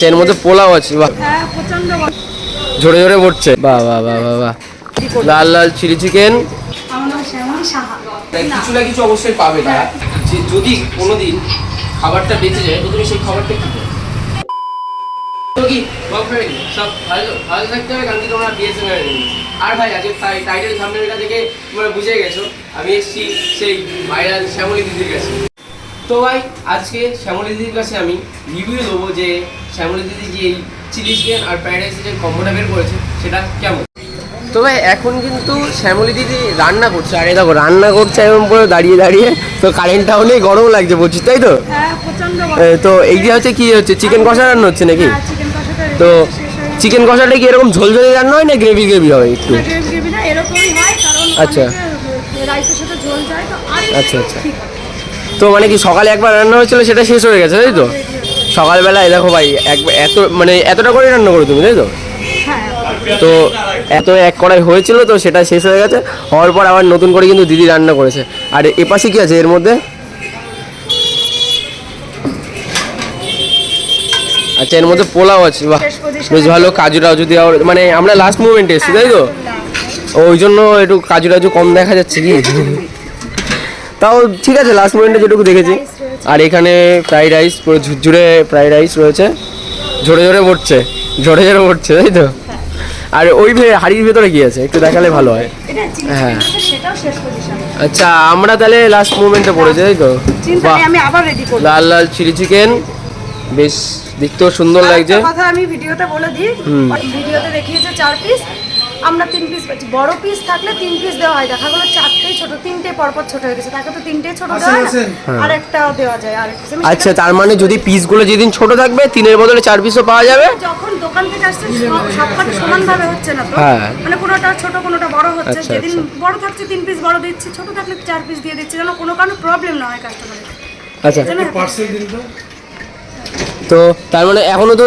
এর মধ্যে পোলাও আছে বাহ। হ্যাঁ ঝরে ঝরে পড়ছে। বাহ বাহ বাহ বাহ বাহ। লাল লাল চিলি চিকেন। সাহা। কিছু না কিছু অবশ্যই পাবে যে যদি কোনোদিন খাবারটা বেঁচে যায় তো তুমি সেই খাবারটা কি সব ভালো ভালো থাকতে হবে কারণ কি তোমরা আর ভাই আজকে টাইটেল দেখে তোমরা বুঝে গেছো আমি এসেছি সেই ভাইরাল শ্যামলী দিদির কাছে। তো ভাই আজকে শ্যামলী দিদির কাছে আমি রিভিউ দেবো যে শ্যামলী দিদি যে এই চিলি চিকেন আর ফ্রাইড রাইসের যে কম্বোটা বের করেছে সেটা কেমন? তো ভাই এখন কিন্তু শ্যামলী দিদি রান্না করছে। আর এই দেখো রান্না করছে এমন করে দাঁড়িয়ে দাঁড়িয়ে তো কারেন্টটাও নেই গরম লাগছে বলছিস তাই তো? হ্যাঁ তো এই যে হচ্ছে কি হচ্ছে চিকেন কষা রান্না হচ্ছে নাকি? তো চিকেন কষাটা কি এরকম ঝোল ঝোলে রান্না হয় না গ্রেভি গ্রেভি হয় একটু? গেছে গ্রেভি গ্রেভি না এরকমই হয় কারণ আচ্ছা। অনেকে রাইসের সাথে ঝোল যায় তো আর আচ্ছা, আচ্ছা। তো মানে কি সকালে একবার রান্না হয়েছিল সেটা শেষ হয়ে গেছে তাই তো? সকালবেলা এই দেখো ভাই এত মানে এতটা করে রান্না করো তুমি তাই তো? হ্যাঁ তো এত এক কড়াই হয়েছিল তো সেটা শেষ হয়ে গেছে হওয়ার পর আবার নতুন করে কিন্তু দিদি রান্না করেছে। আর এ পাশে কি আছে এর মধ্যে? আচ্ছা এর মধ্যে পোলাও আছে বাহ বেশ ভালো কাজু টাজু দেওয়া মানে আমরা লাস্ট মুভমেন্টে এসেছি তাই তো? ওই জন্য একটু কাজু টাজু কম দেখা যাচ্ছে কি? তাও ঠিক আছে লাস্ট মোমেন্টে যেটুকু দেখেছি। আর এখানে ফ্রাইড রাইস পুরো ঝুরঝুরে ফ্রাইড রাইস রয়েছে। ঝরে ঝরে পড়ছে ঝরে ঝরে পড়ছে তাই তো? আর ওই হাড়ির ভেতরে কি আছে? একটু দেখালে ভালো হয়। হ্যাঁ। আচ্ছা আমরা তাহলে লাস্ট মুভমেন্টে পড়েছি তাই তো? লাল লাল চিলি চিকেন। বেশ দেখতেও সুন্দর লাগছে। কথা আমি বলে দিই ভিডিওতে দেখিয়েছে চার পিস আমরা তিন পিস পাচ্ছি বড় পিস থাকলে তিন পিস দেওয়া হয়। দেখা গেলো চারটেই ছোট তিনটে পরপর ছোট হয়ে গেছে। তাকে তো তিনটেই ছোট দেওয়া হয় আর একটা দেওয়া যায় আর একটা আচ্ছা তার মানে যদি পিসগুলো যেদিন ছোট থাকবে তিনের বদলে চার পিসও পাওয়া যাবে? যখন দোকান থেকে আসছে সবকটা সমান ভাবে হচ্ছে না তো? হ্যাঁ। মানে কোনোটা ছোট কোনোটা বড় হচ্ছে। আচ্ছা, যেদিন আচ্ছা। বড় থাকছে তিন পিস বড় দিচ্ছে ছোট থাকলে চার পিস দিয়ে দিচ্ছে। যেন কোনো কারণে প্রবলেম না হয় কাস্টমারের আচ্ছা। পার্সেল দিন তো তার মানে এখনও তো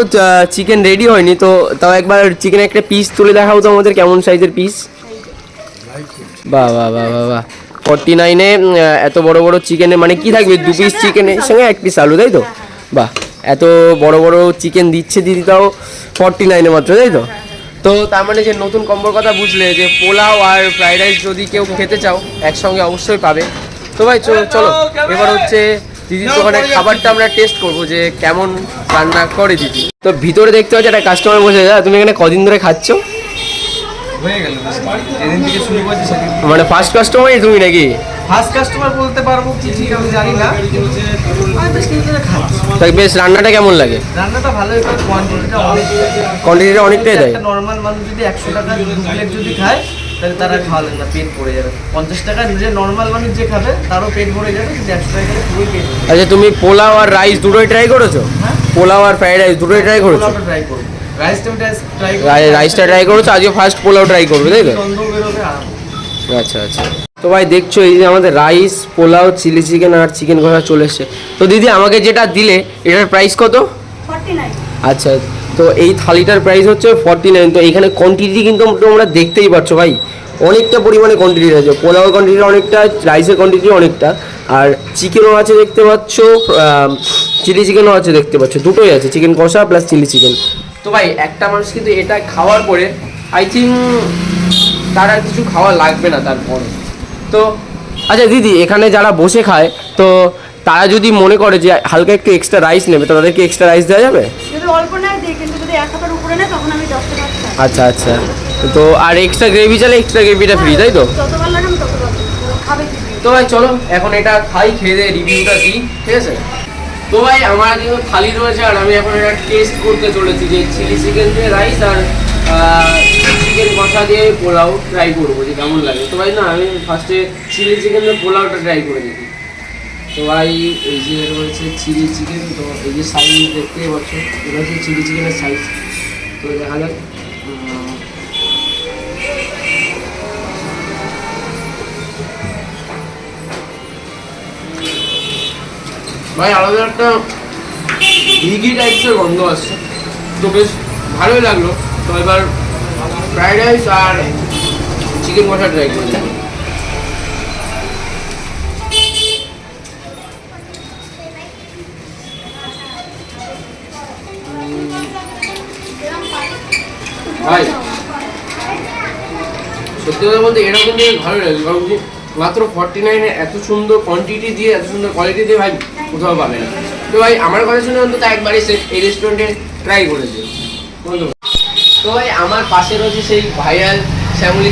চিকেন রেডি হয়নি, তো তাও একবার চিকেন একটা পিস তুলে দেখাও তো আমাদের কেমন সাইজের পিস বাহ বাহ বাহ বাহ বাহ। ফর্টি নাইনে এত বড় বড় চিকেনে মানে কি থাকবে? দু পিস চিকেনের সঙ্গে এক পিস আলু, তাই তো? বাহ, এত বড় বড় চিকেন দিচ্ছে দিদি তাও ফর্টি নাইনে মাত্র, তাই তো? তো তার মানে যে নতুন কম্বোর কথা বুঝলে, যে পোলাও আর ফ্রাইড রাইস যদি কেউ খেতে চাও, একসঙ্গে অবশ্যই পাবে। তো ভাই চলো, এবার হচ্ছে দিদির দোকানে খাবারটা আমরা টেস্ট করব যে কেমন রান্না করে দিদি। তো ভিতরে দেখতে পাচ্ছি একটা কাস্টমার বসে যা তুমি এখানে কদিন ধরে খাচ্ছ? মানে ফার্স্ট কাস্টমারই তুমি নাকি? ফার্স্ট কাস্টমার বলতে পারব কি ঠিক আমি জানি না আমি বেশ কিছু দিন খাচ্ছি। তাই বেশ রান্নাটা কেমন লাগে? রান্নাটা ভালোই কোয়ান্টিটিটা অনেক কোয়ান্টিটিটা অনেকটাই দেয়। নর্মাল মানুষ যদি একশো টাকা যদি খায় তাহলে তারা খাওয়ালেন না পেট ভরে যাবে। পঞ্চাশ টাকা যে নর্মাল মানুষ যে খাবে তারও পেট ভরে যাবে কিন্তু একশো টাকা খেলে পুরোই পেট আচ্ছা তুমি পোলাও আর রাইস দুটোই ট্রাই করেছ? হ্যাঁ। পোলাও আর ফ্রাইড রাইস দুটোই ট্রাই করেছ? ট্রাই করব। রাইসটা ট্রাই রাই- রাইসটা ট্রাই করেছ? আজকে ফার্স্ট পোলাও ট্রাই করবে তাই তো? গন্ধ বেরোবে আরাম আচ্ছা আচ্ছা। তো ভাই দেখছ এই যে আমাদের রাইস পোলাও চিলি চিকেন আর চিকেন কষা চলে এসছে। তো দিদি আমাকে যেটা দিলে এটার প্রাইস কত? আচ্ছা তো এই থালিটার প্রাইস হচ্ছে ফর্টি নাইন তো এখানে কোয়ান্টিটি কিন্তু তোমরা দেখতেই পাচ্ছ ভাই। অনেকটা পরিমাণে কোয়ান্টিটি আছে পোলাও কোয়ান্টিটি অনেকটা রাইসের কোয়ান্টিটি অনেকটা, আর চিকেনও আছে দেখতে পাচ্ছ চিলি চিকেনও আছে দেখতে পাচ্ছ, দুটোই আছে চিকেন কষা প্লাস চিলি চিকেন তো ভাই, একটা মানুষ কিন্তু এটা খাওয়ার পরে আই থিঙ্ক তার আর কিছু খাওয়া লাগবে না তারপরে। তো আচ্ছা দিদি, এখানে যারা বসে খায়, তো তারা যদি মনে করে যে হালকা একটু এক্সট্রা রাইস নেবে তো তাদেরকে এক্সট্রা রাইস দেওয়া যাবে? যদি অল্প নেয় দিই কিন্তু যদি এক হাতের উপরে নেয় তখন আমি দশ টাকা আচ্ছা আচ্ছা। তো আর এক্সট্রা গ্রেভি চাইলে এক্সট্রা গ্রেভিটা ফ্রি তাই তো? লাগে খাবে তো ভাই চলো এখন এটা খাই খেয়ে দিয়ে রিভিউটা দিই ঠিক আছে? তো ভাই আমার কিন্তু থালি রয়েছে আর আমি এখন এটা টেস্ট করতে চলেছি যে চিলি চিকেন দিয়ে রাইস আর চিকেন কষা দিয়ে পোলাও ট্রাই করব যে কেমন লাগে। তো ভাই না আমি ফার্স্টে চিলি চিকেন দিয়ে পোলাওটা ট্রাই করে দেখি। তো এই যে রয়েছে চিলি চিকেন, তো এই যে সাইজ দেখতে পাচ্ছ, এটা হচ্ছে চিলি চিকেনের সাইজ তো দেখা যাক ভাই আলাদা একটা ঘি টাইপসের গন্ধ আসছে। তো বেশ ভালোই লাগল। তো এবার ফ্রাইড রাইস আর চিকেন কষা ট্রাই করে। ভাই সত্যি কথা বলতে এরকম কিন্তু ভালো লাগে কারণ কি মাত্র ফর্টি নাইনে এত সুন্দর কোয়ান্টিটি দিয়ে এত সুন্দর কোয়ালিটি দিয়ে ভাই কোথাও পাবে না। তো ভাই আমার কথা শুনে অন্তত একবার এসে এই রেস্টুরেন্টে ট্রাই করে দিও বন্ধু তো ভাই আমার পাশে রয়েছে সেই ভাইরাল শ্যামলি।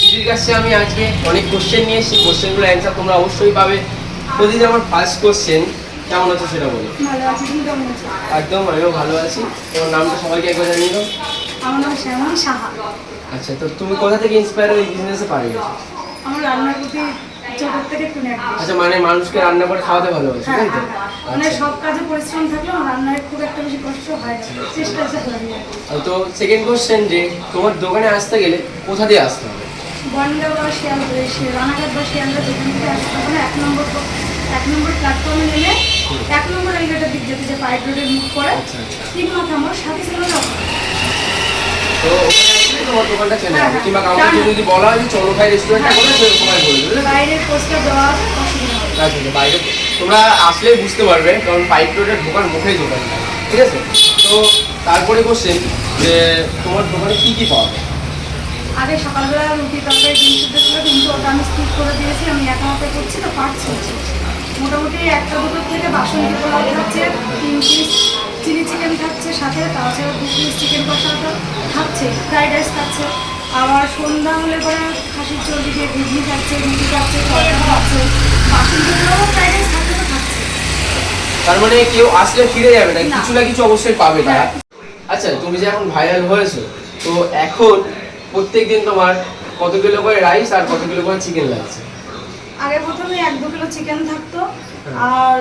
দিদির কাছে আমি আজকে অনেক কোশ্চেন নিয়ে এসেছি কোশ্চেনগুলো অ্যান্সার তোমরা অবশ্যই পাবে। দিদি আমার ফার্স্ট কোশ্চেন কেমন আছে সেটা বলো। একদম আমিও ভালো আছি। তোমার নামটা সবাইকে একবার জানিয়ে দাও। আমার নাম শ্যামলী সাহা। আচ্ছা তো তুমি কোথা থেকে ইন্সপায়ার হয়ে বিজনেসে পারে গেছো? আমার রান্নার প্রতি ছোটোর থেকে একটু আচ্ছা মানে মানুষকে রান্না করে খাওয়াতে ভালোবাসে হ্যাঁ তাই তো? হ্যাঁ, হ্যাঁ। মানে আচ্ছা। সব কাজে পরিশ্রম থাকলেও রান্নায় খুব একটা বেশি কষ্ট হয় না। চেষ্টা চালাবি তো সেকেন্ড কোশ্চেন যে তোমার দোকানে আসতে গেলে কোথা দিয়ে আসতে হবে? বনগা বা শিয়ালদা সে রানাঘাট বা শিয়ালদা যেখান থেকে আসতে হবে এক নম্বর এক নম্বর প্ল্যাটফর্মে নেমে এক নম্বর রেলগেটের দিক যেতে যে পাইপ রোডের মুখ করে আচ্ছা, আচ্ছা। তিন মাথা মোড় সাথে ছিল তো আসলে তোমার দোকানটা চেনা যাবে। কিংবা কাউকে যদি বলা হয় যে চলো ভাই রেস্টুরেন্টটা করে সে সময় বলে দেবে। বাইরের পোস্টার দেওয়া আচ্ছা বাইরে তোমরা আসলেই বুঝতে পারবে কারণ পাইপ রোডের দোকান মুখেই দোকানটা ঠিক আছে? তো তারপরে কোশ্চেন যে তোমার দোকানে কি কি পাওয়া যায়? আগে সকালবেলা রুটি তরকারি ডিম সিদ্ধ ছিল কিন্তু ওটা আমি স্কিপ করে দিয়েছি আমি একা হাতে করছি তো পারছি। মোটামুটি একটা দুটো থেকে বাসন্তী পোলাও থাকছে তিন পিস চিলি চিকেন থাকছে সাথে তাছাড়া দু পিস চিকেন কষা তো থাকছে ফ্রাইড রাইস থাকছে আবার সন্ধ্যা হলে পরে খাসির চর্বি দিয়ে ঘুগনি থাকছে রুটি থাকছে তরকারি থাকছে বাসন্তী পোলাও ফ্রাইড রাইস থাকছে তো থাকছে তার মানে কেউ আসলে ফিরে যাবে না না। কিছু না কিছু অবশ্যই পাবে হ্যাঁ। আচ্ছা তুমি যে এখন ভাইরাল হয়েছো তো এখন প্রত্যেক দিন তোমার কত কিলো করে রাইস আর কত কিলো করে চিকেন লাগছে আগে প্রথমে এক দু কিলো চিকেন থাকতো আর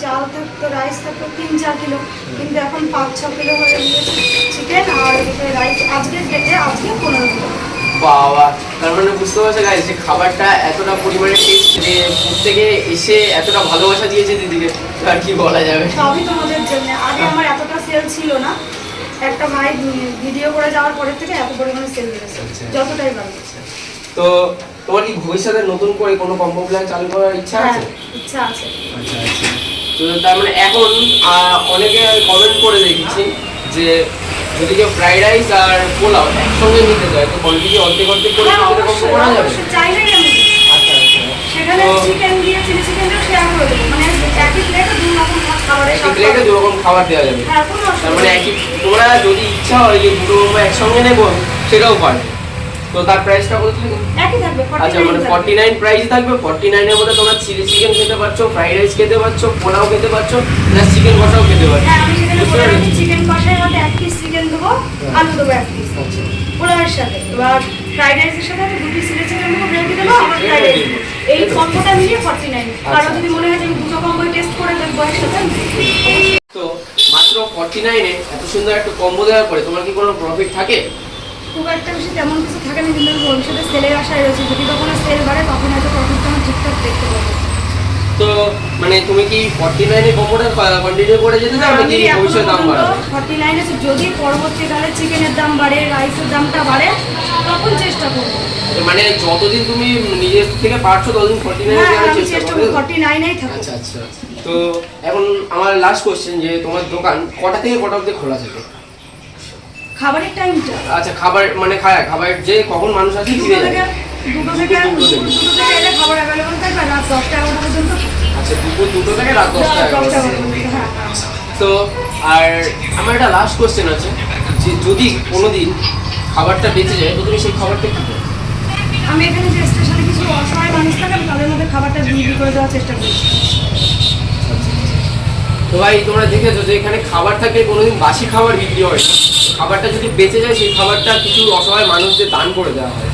চাল থাকতো রাইস থাকতো তিন চার কিলো। কিন্তু এখন পাঁচ ছ কিলো হয়ে গিয়েছে চিকেন আর রাইস আজকের ডেটে আজকে পনেরো কিলো। বাবা তার মানে বুঝতে পারছ গাইস যে খাবারটা এতটা পরিমাণে টেস্ট যে প্রত্যেকে এসে এতটা ভালোবাসা দিয়েছে দিদিকে আর কি বলা যাবে? সবই তোমাদের জন্য। আগে আমার এতটা সেল ছিল না। একটা ভাই ভিডিও করে যাওয়ার পরের থেকে এত পরিমাণে সেল বেড়েছে। আচ্ছা। যতটাই ভালো। তো তোমার কি ভবিষ্যতে নতুন করে কোনো কম্বো প্ল্যান চালু করার ইচ্ছা হ্যাঁ আছে? ইচ্ছা আছে। আচ্ছা আচ্ছা। তো তার মানে এখন অনেকে কমেন্ট করে দেখেছি যে যদি কেউ ফ্রাইড রাইস আর পোলাও একসঙ্গে নিতে চায় তো কোয়ান্টিটি অর্ধেক অর্ধেক করে হ্যাঁ সেটা কম অবশ্যই করা যাবে? চাইলেই আমি আচ্ছা আচ্ছা। সেখানে তো- চিকেন দিয়ে চিলি চিকেন দিয়ে শেয়ার করে দেবো। মানে একই প্লেটে দু রকম খাবারের একই প্লেটে। দু রকম খাবার দেওয়া যাবে। হ্যাঁ তার মানে একই তোমরা যদি ইচ্ছা হয় যে দুটো একসঙ্গে নেব সেটাও পারবে। তো তার প্রাইসটা কত থাকে একই থাকবে আচ্ছা মানে ফর্টি নাইন প্রাইস থাকবে ফর্টি নাইনের মধ্যে তোমরা চিলি চিকেন খেতে পারছ ফ্রাইড রাইস খেতে পারছ পোলাও খেতে পারছ প্লাস চিকেন কষাও খেতে পারছ। হ্যাঁ আমি? চিকেন কষার মধ্যে এক পিস চিকেন দেবো আলু দেবো এক পিস আচ্ছা। পোলাওয়ের সাথে। এবার ফ্রাইড রাইসের সাথে আমি দুটি চিলি চিকেন দেবো গ্রেভি দেবো আবার ফ্রাইড রাইস এই কম্বোটা মিলিয়ে ফর্টি নাইন আচ্ছা। যদি মনে হয় যে আমি দুটো কম্বো টেস্ট করে দেখব একসাথে। তো মাত্র ফর্টি নাইনে এত সুন্দর একটা কম্বো দেওয়ার পরে তোমার কি কোনো প্রফিট থাকে? খুব একটা বেশি তেমন কিছু থাকে না কিন্তু ভবিষ্যতে সেলের আশায় রয়েছে। যদি কখনো সেল বাড়ে তখন হয়তো প্রফিটটা আমি ঠিকঠাক দেখতে পাবো। তো মানে তুমি কি কন্টিনিউ করে যেতে চাও নাকি ভবিষ্যতে দাম বাড়াবে? যদি পরবর্তীকালে চিকেনের দাম বাড়ে রাইসের দামটা বাড়ে তখন চেষ্টা করব। মানে যতদিন তুমি নিজের থেকে পারছ ততদিন হ্যাঁ আমি চেষ্টা করবে। করব ফর্টি নাইনেই থাকব আচ্ছা আচ্ছা। তো এখন আমার লাস্ট কোশ্চেন যে তোমার দোকান কটা থেকে কটা অবধি খোলা থাকে? খাবারের টাইমটা আচ্ছা খাবার মানে খায় খাবার যে কখন মানুষ আসে দুটো ফিরে থেকে যায়। দুটো থেকে দুটো থেকে। দুটো থেকে এলে খাবার অ্যাভেলেবল থাকবে রাত দশটা এগারোটা পর্যন্ত। আচ্ছা দুপুর দুটো থেকে রাত দশটা এগারোটা হ্যাঁ। তো আর আমার একটা লাস্ট কোশ্চেন আছে যে যদি কোনোদিন খাবারটা বেঁচে যায় তো তুমি সেই খাবারটা কি আমি এখানে যে স্টেশনে কিছু অসহায় মানুষ থাকে আমি তাদের মধ্যে খাবারটা বিক্রি করে দেওয়ার চেষ্টা করছি তো ভাই তোমরা দেখেছ যে এখানে খাবার থাকে কোনোদিন বাসি খাবার বিক্রি হয় না। খাবারটা যদি বেঁচে যায় সেই খাবারটা কিছু অসহায় মানুষদের দান করে দেওয়া হয়।